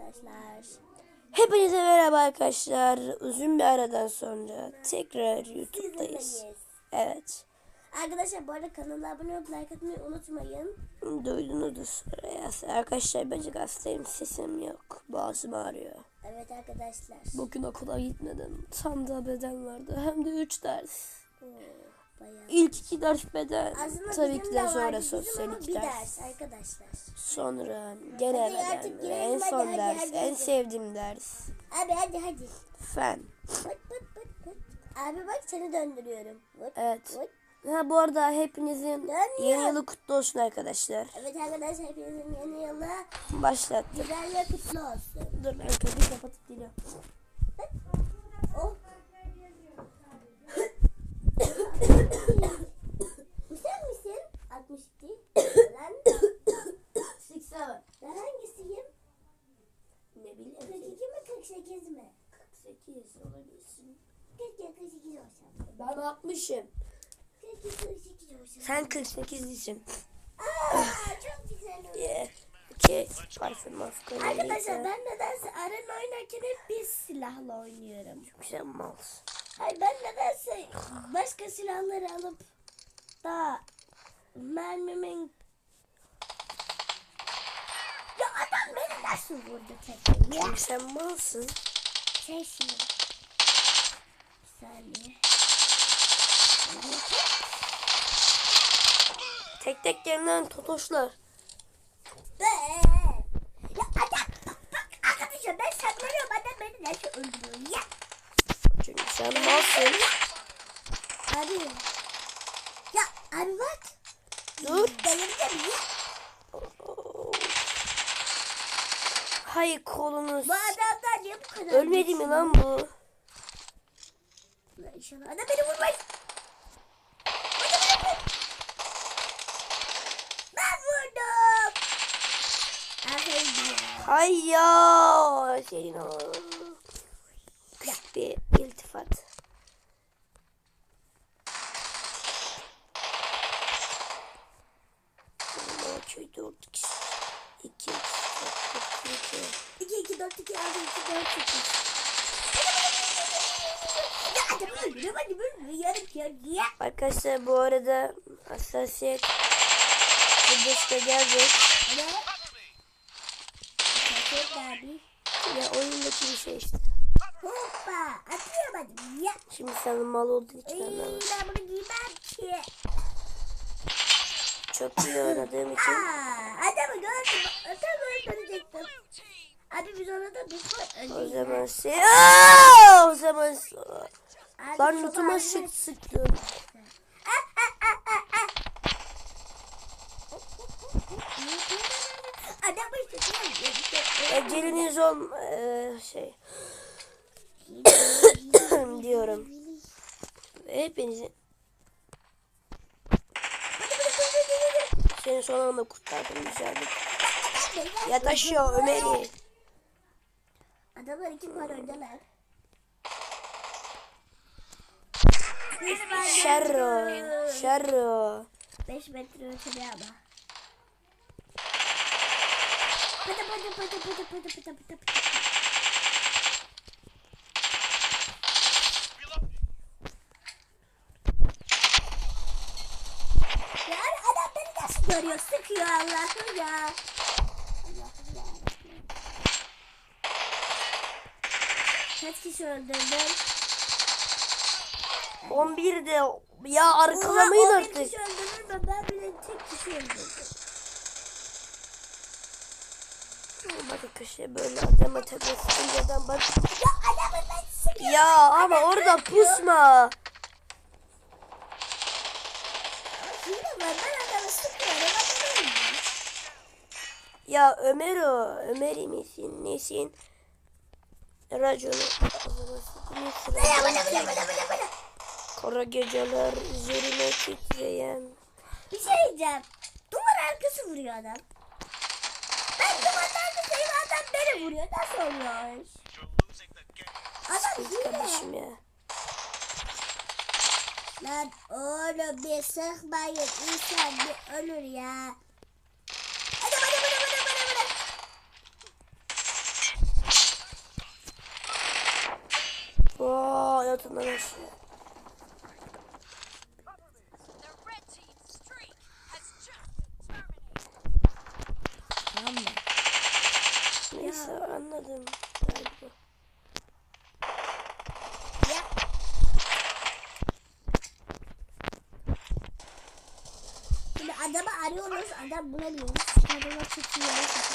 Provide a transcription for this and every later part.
arkadaşlar. Hepinize merhaba arkadaşlar. Uzun bir aradan sonra tekrar YouTube'dayız. Evet. Arkadaşlar bu arada kanala abone olup like atmayı unutmayın. Duydunuz ya. Arkadaşlar bence hastayım. Sesim yok. Boğazım ağrıyor. Evet arkadaşlar. Bugün okula gitmedim. Tam da beden vardı. Hem de 3 ders. Oo, bayağı. İlk iki ders beden. Aslında Tabii ki de sonra sosyalik bir ders. ders arkadaşlar. Sonra gene Hadi beden. Ve en son hadi, ders. hadi, En hadi. sevdiğim ders. Abi hadi hadi. Fen. Pıt pıt pıt pıt. Abi bak seni döndürüyorum. Vıt, Evet. vıt. Ha bu arada hepinizin Dönüyor. yeni yılı kutlu olsun arkadaşlar. Evet arkadaşlar hepinizin yeni yılı Başlattım. güzel ve kutlu olsun. Dur ben kapıyı kapatıp geliyorum. 48 için. Aa, çok güzel. Yeah. Okay. Parfüm afkanı. Arkadaşlar ben nedense arena oynarken hep bir silahla oynuyorum. Çok güzel mal. Hayır ben nedense başka silahları alıp da mermimin Ya adam beni nasıl vurdu tekrar? Çünkü sen malsın. Şey şimdi. Bir saniye. Tek tek yerinden totoşlar. Be. Ya adam bak bak arkadaşlar ben saklanıyorum adam beni nasıl öldürüyor ya? Çünkü sen malsın. Abi. Ya bak. Dur. Delireceğim ya. Hayır kolunuz. Bu adamlar niye bu kadar? Ölmedi mi lan bu? Ulan İnşallah adam beni vurmayın. Adam beni vurmayın. Ben vurdum. Aferin ya. Hay ya. Senin o. Küçük bir iltifat. Köy dört kişi. İki. İki. 2 2 4 2 6 2 4 8. Ya adam öldürüyor beni böyle yarım kör ya. Arkadaşlar bu arada hassasiyet da gelecek. Ne? Kaçak abi. Ya oyundaki bir şey işte. Hoppa atıyamadım ya. Şimdi senin mal olduğu için Ay, anlamadım. ben bunu giymem ki. Çok iyi oynadığım için. Aa, adamı gördüm. Adamı öldürecektim. Abi biz ona da bir koy O zaman se Aa, o zaman. Abi Lan almak- sık sıktım. Adamı sıkıyor. Eceliniz ol eee, şey diyorum. Hepinizi seni son anda kurtardım güzellik. Yat aşağı Ömer'i. Adamlar iki var oradalar. Şerro. Şerro. 5 metre ötede ama. Pıtı pıtı pıtı pıtı pıtı pıtı pıtı pıtı. Ya adam beni nasıl görüyor? Sıkıyor Allah'ım ya. Allah'ım ya. Kaç kişi öldürdün? 11 de ya arkalamayın Oha, o artık. bir kişi öldürür mü? Ben bile tek kişi öldürdüm. Bak arkadaşlar böyle adama tebessüm eden bak. Ya adamı ben sıkıyorum. Ya ama orada pusma. Yine var ben adamı sıkıyorum. Adam ölmüyor. Ya Ömer o. Ömer misin? Nesin? Raconu. Kara geceler üzerine titreyen. Bir şey diyeceğim. Duvar arkası vuruyor adam böyle vuruyor. Nasıl oluyor? Adam hile. Kardeşim ya. Lan oğlum bir sıkmayın. İnsan bir ölür ya. Hadi hadi hadi hadi. Vaa yatından aşağı. Arıyoruz. Adam bulamıyoruz. Kadına çıkıyoruz.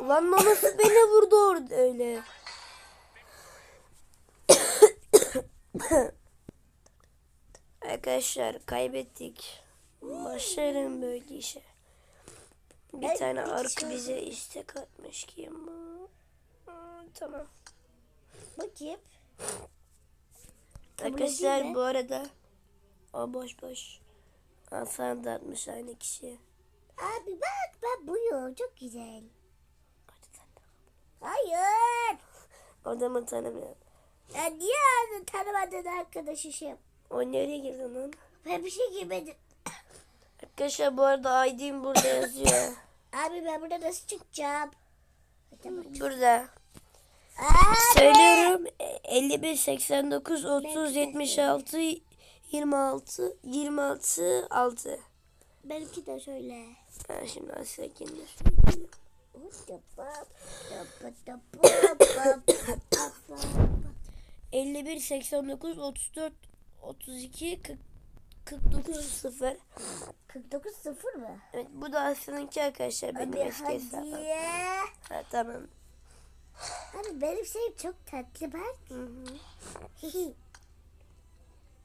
Ulan nasıl beni vurdu orada öyle. Arkadaşlar kaybettik. Başlarım böyle işe. Bir Ben tane ark şey bize istek atmış ki ama. Tamam. Bakayım. Arkadaşlar bu arada o boş boş. Hasan da atmış aynı kişi. Abi bak ben buyum. Çok güzel. Hayır. Adamı tanımıyorum. Ya niye ağzını tanımadığın arkadaşı şey? O nereye girdi lan? Ben bir şey girmedim. Arkadaşlar bu arada ID'm burada yazıyor. Abi ben burada nasıl çıkacağım? Burada. Abi. Söylüyorum. e, 51 89 30 76 26 26 6. Benimki de söyle. Ha, şimdi aşağı indir. 51 89 34 32 40 49 0. 49 sıfır mı? Evet bu da Aslı'nınki arkadaşlar benim Abi eski hesabım. hadi. Ha, tamam. Abi benim şeyim çok tatlı bak. Hı hı.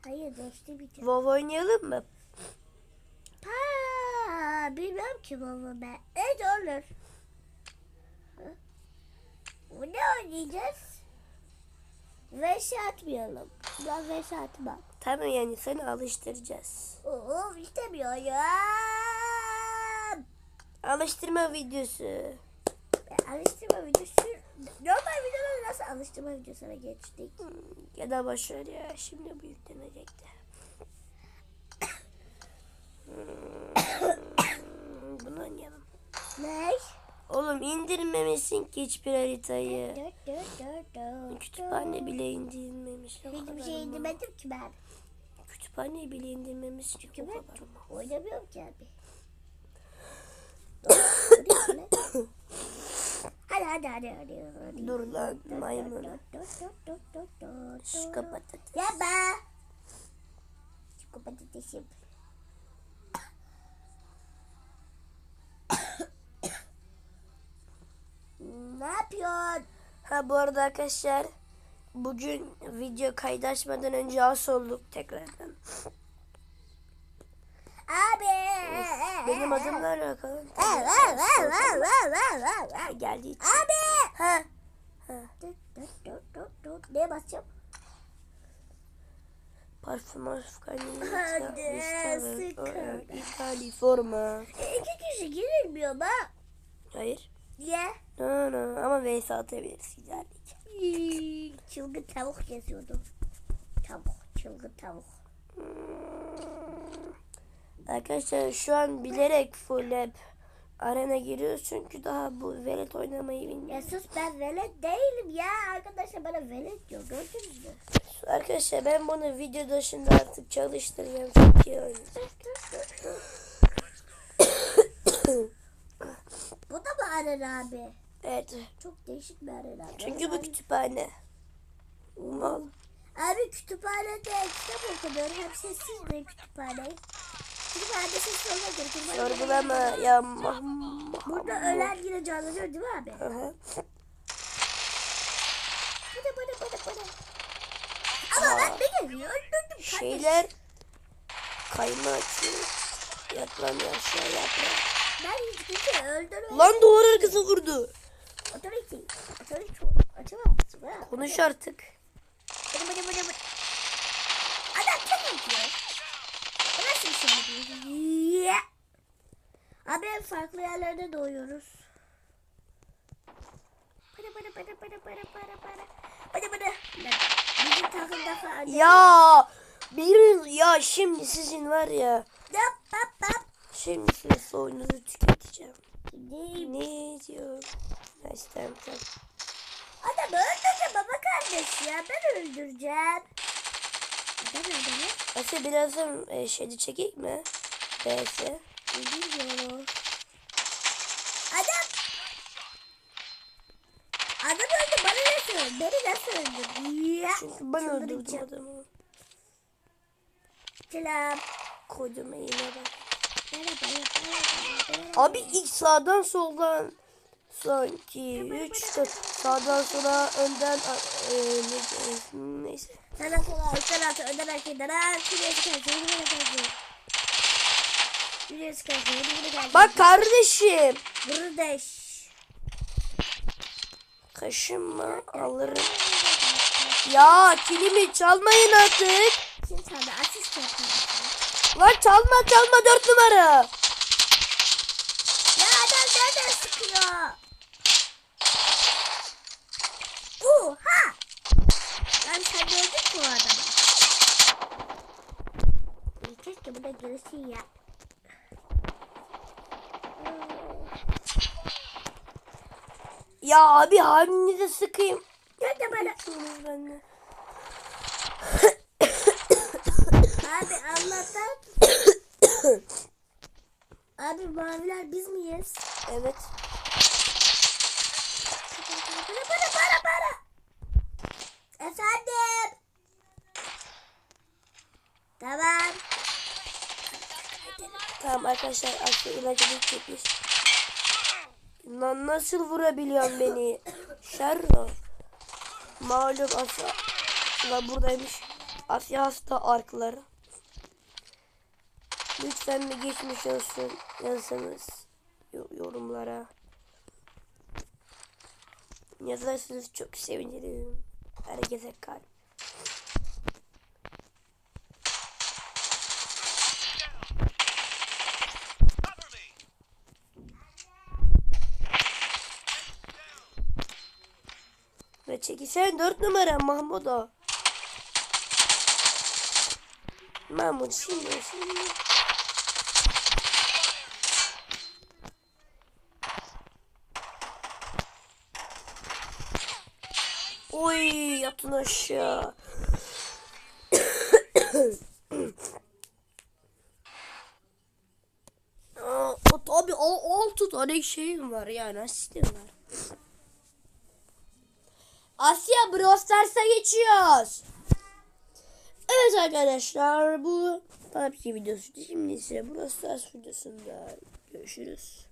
Hayır değiştirmeyeceğim. WoW oynayalım mı? Ha, bilmem ki baba ben. Evet olur. Bu ne oynayacağız? Veş atmayalım. Ben veş atmam. Tamam yani seni alıştıracağız. Oo istemiyorum. Alıştırma videosu. Ben alıştırma videosu. Normal videoları nasıl alıştırma videosuna geçtik? Ya da boşver ya şimdi bu yüklenecekti. Hmm, Bunu oynayalım. Ne? Oğlum indirmemişsin ki hiçbir haritayı. Dört dört dört dört. Kütüphane bile indirmemiş. Hiçbir şey indirmedim ki ben. Kütüphane bile indirmemiş Çünkü ben oynamıyorum ki abi. Hadi hadi hadi hadi. hadi. Dur lan maymun. Dört, dört, dört, dört, dört, dört, Şu dört. kapatates. Yapma. Şu patatesim. ne yapıyorsun? Ha bu arada arkadaşlar bugün video kaydı açmadan önce as olduk tekrardan. Abi. Benim adımla alakalı. Geldi için. Abi. Ha. Dur. Neye basacağım? Parfüm marfüm Hadi, sıkı. İtali forma. E, iki kişi girilmiyor mu? Hayır. Niye? No no ama vs atabiliriz güzellik. Çılgın tavuk yazıyordu. Tavuk, çılgın tavuk. Arkadaşlar şu an bilerek full hep arena giriyoruz çünkü daha bu velet oynamayı Ya bilmiyoruz. sus ben velet değilim ya. Arkadaşlar bana velet diyor. Gördünüz mü? Arkadaşlar ben bunu video dışında artık çalıştıracağım çok iyi oynayacak. Bu da mı arena abi? Evet Çok değişik bir arena. çünkü bu kütüphane. Mal. abi kütüphanede kitap okunuyor. Hem sessiz bir kütüphane. Sorgulama ya mah mah- Burada ölen yine canlanıyor değil mi abi? Aha. Bana bana bana bana. Ama ben ne geliyor? Öldürdüm. Şeyler kayma açıyor. Yat lan aşağı yatma. Ben hiç kimse öldürmedim. Lan duvar arkası vurdu. Otorite. Otorite. Açamam. Konuş artık. Bıdı bıdı bıdı. Adam çok yapıyor. Bu nasıl bir şey? Yeah. Abi hep farklı yerlerde doğuyoruz. Bıdı bıdı bıdı bıdı bıdı bıdı bıdı. Bıdı bıdı. Bizim takımda falan. Ya bir ya şimdi sizin var ya. Yap yap yap. Şimdi sizin soyunuzu tüketeceğim. Gideyim. Ne diyor? Neyse tamam. Adam öldürdü baba kardeş ya ben öldüreceğim. Asya birazdan e, şeyde çekeyim mi? BS. öldürüyor. Adam. Adam öldü bana nasıl öldü? Beni nasıl öldürdü? Ya. Çünkü ben öldürdüm adamı. Selam. Koydum eline bak. Abi ilk sağdan soldan sanki 3 4 sağdan sola önden e, ne- neyse. Sana sola, üstten altı, önden dönen, şuraya çıkarsın, yürüye çıkarsın. Yürüye çıkarsın, yürüye çıkarsın. Bak kardeşim. Buradayız. Kaşınma alırım. Ya kilimi çalmayın artık. Şimdi sana asist yapıyorum. Lan çalma çalma 4 numara. Ya adam nereden sıkıyor? Oha! Lan sen gördün mü o adamı? İyi, Keşke burada görürsün ya. Abi halinize sıkayım. Gel de bana. Abi Allah'tan. Abi maviler biz miyiz? Evet. Para para para para. Efendim. Tamam. Tamam arkadaşlar Asya ilacını çekmiş. Lan nasıl vurabiliyorsun beni? Şerro. Malum Asya. Lan buradaymış. Asya hasta arkları. Lütfen bir geçmiş olsun yazsanız yo- yorumlara. Yazarsanız çok sevinirim. Herkese kalp. Çekilsen dört numara Mahmut'a. Mahmut şimdi şimdi. Oy yatın aşağı. Aa, o tabi o altı tane şeyim var yani asistim var. Asya Brawl Stars'a geçiyoruz. Evet arkadaşlar bu PUBG videosu. Şimdi ise Brawl Stars videosunda görüşürüz.